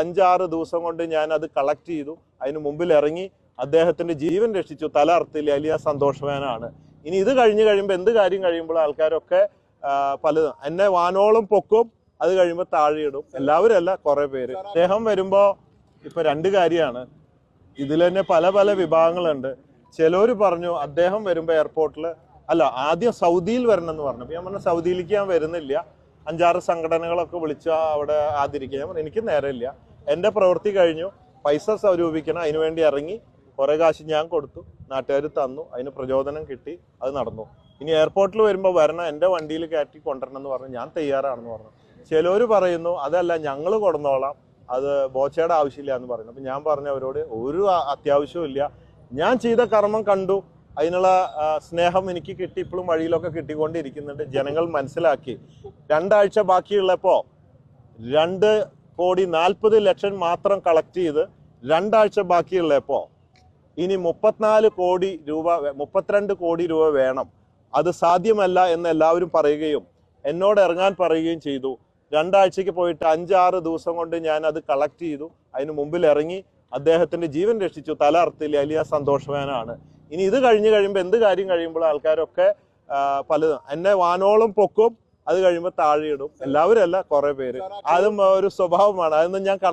അഞ്ചാറ് ദിവസം കൊണ്ട് ഞാൻ അത് കളക്ട് ചെയ്തു. അതിന് മുമ്പിൽ ഇറങ്ങി അദ്ദേഹത്തിന്റെ ജീവൻ രക്ഷിച്ചു. തല അർത്ഥില്ല അലിയ സന്തോഷവാനാണ്. ഇനി ഇത് കഴിഞ്ഞ് കഴിയുമ്പോൾ എന്ത് കാര്യം കഴിയുമ്പോൾ ആൾക്കാരൊക്കെ പലതും എന്നെ വാനോളം പൊക്കും. അത് കഴിയുമ്പോൾ താഴെയിടും. എല്ലാവരും അല്ല കുറെ പേര്. അദ്ദേഹം വരുമ്പോ ഇപ്പൊ രണ്ട് കാര്യമാണ്. ഇതിൽ തന്നെ പല പല വിഭാഗങ്ങളുണ്ട്. ചിലവര് പറഞ്ഞു അദ്ദേഹം വരുമ്പോ എയർപോർട്ടിൽ അല്ല ആദ്യം സൗദിയിൽ വരണം എന്ന് പറഞ്ഞു. ഞാൻ പറഞ്ഞ സൗദിയിലേക്ക് ഞാൻ വരുന്നില്ല. അഞ്ചാറ് സംഘടനകളൊക്കെ വിളിച്ച് അവിടെ പറഞ്ഞു. എനിക്ക് നേരമില്ല എന്റെ പ്രവൃത്തി കഴിഞ്ഞു. പൈസ സ്വരൂപിക്കണം. അതിനുവേണ്ടി ഇറങ്ങി കുറേ കാശ് ഞാൻ കൊടുത്തു. നാട്ടുകാർ തന്നു. അതിന് പ്രചോദനം കിട്ടി. അത് നടന്നു. ഇനി എയർപോർട്ടിൽ വരുമ്പോൾ വരണം. എന്റെ വണ്ടിയിൽ കയറ്റി കൊണ്ടുവരണം എന്ന് പറഞ്ഞു. ഞാൻ തയ്യാറാണെന്ന് പറഞ്ഞു. ചിലർ പറയുന്നു അതല്ല ഞങ്ങൾ കൊടുന്നോളാം. അത് ബോച്ചയുടെ ആവശ്യമില്ല എന്ന് പറയുന്നു. അപ്പം ഞാൻ പറഞ്ഞു അവരോട് ഒരു അത്യാവശ്യവും ഇല്ല ഞാൻ ചെയ്ത കർമ്മം കണ്ടു. അതിനുള്ള സ്നേഹം എനിക്ക് കിട്ടി ഇപ്പോഴും വഴിയിലൊക്കെ കിട്ടിക്കൊണ്ടിരിക്കുന്നുണ്ട്. ജനങ്ങൾ മനസ്സിലാക്കി. രണ്ടാഴ്ച ബാക്കിയുള്ളപ്പോൾ രണ്ട് കോടി നാൽപ്പത് ലക്ഷം മാത്രം കളക്ട് ചെയ്ത് രണ്ടാഴ്ച ബാക്കിയുള്ളപ്പോൾ ഇനി മുപ്പത്തിനാല് കോടി രൂപ മുപ്പത്തിരണ്ട് കോടി രൂപ വേണം. അത് സാധ്യമല്ല എന്ന് എല്ലാവരും പറയുകയും എന്നോട് ഇറങ്ങാൻ പറയുകയും ചെയ്തു. രണ്ടാഴ്ചക്ക് പോയിട്ട് അഞ്ചാറ് ദിവസം കൊണ്ട് ഞാൻ അത് കളക്ട് ചെയ്തു. അതിന് മുമ്പിൽ ഇറങ്ങി അദ്ദേഹത്തിന്റെ ജീവൻ രക്ഷിച്ചു. തല അർത്ഥില്ല അലിയ സന്തോഷവാനാണ്. ഇനി ഇത് കഴിഞ്ഞ് കഴിയുമ്പോൾ എന്ത് കാര്യം കഴിയുമ്പോൾ ആൾക്കാരൊക്കെ പലതും. എന്നെ വാനോളം പൊക്കും അത് കഴിയുമ്പോൾ താഴെയിടും. എല്ലാവരും അല്ല കുറെ പേര്. അതും ഒരു സ്വഭാവമാണ്. അതൊന്നും ഞാൻ കണക്ക്